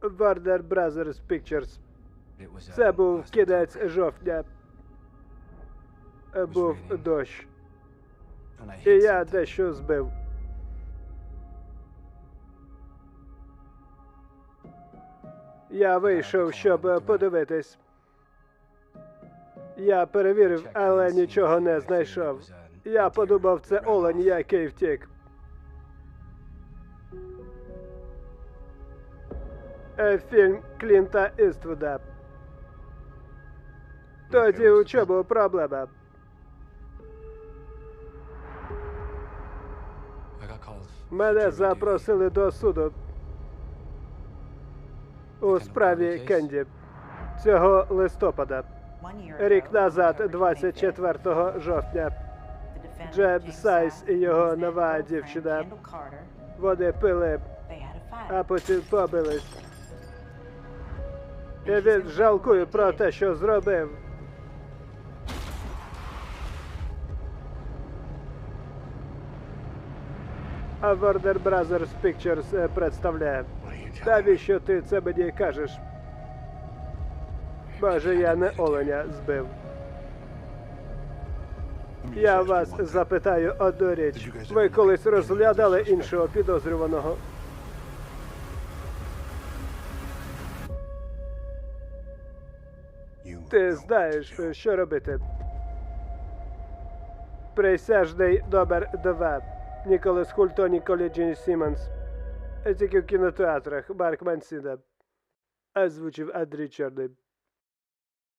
Warner Brothers Pictures. Uh, Це був кінець жовтня. Е, Був дощ. І я дещо збив. Я вийшов, щоб е, подивитись. Я перевірив, але нічого не знайшов. uh, Я подумав, це олень, який втік. Е, Фільм Клінта Іствуда. Тоді у чому проблема? Мене запросили до суду у справі Кенді цього листопада. Рік назад, 24 жовтня, Джеб Сайс і його нова дівчина. вони пили, а потім побились. І він жалкує про те, що зробив. А Warner Brothers Pictures е, представляє. Навіщо ти це мені кажеш? Може, я не оленя збив. Я вас запитаю одну річ. Ви колись розглядали іншого підозрюваного? Ти знаєш, що робити. Присяжний номер 2. Ніколас Хульто, Ніколі Джін Сімонс. Тільки в кінотеатрах Марк Мансіна. Озвучив Андрій Чорний.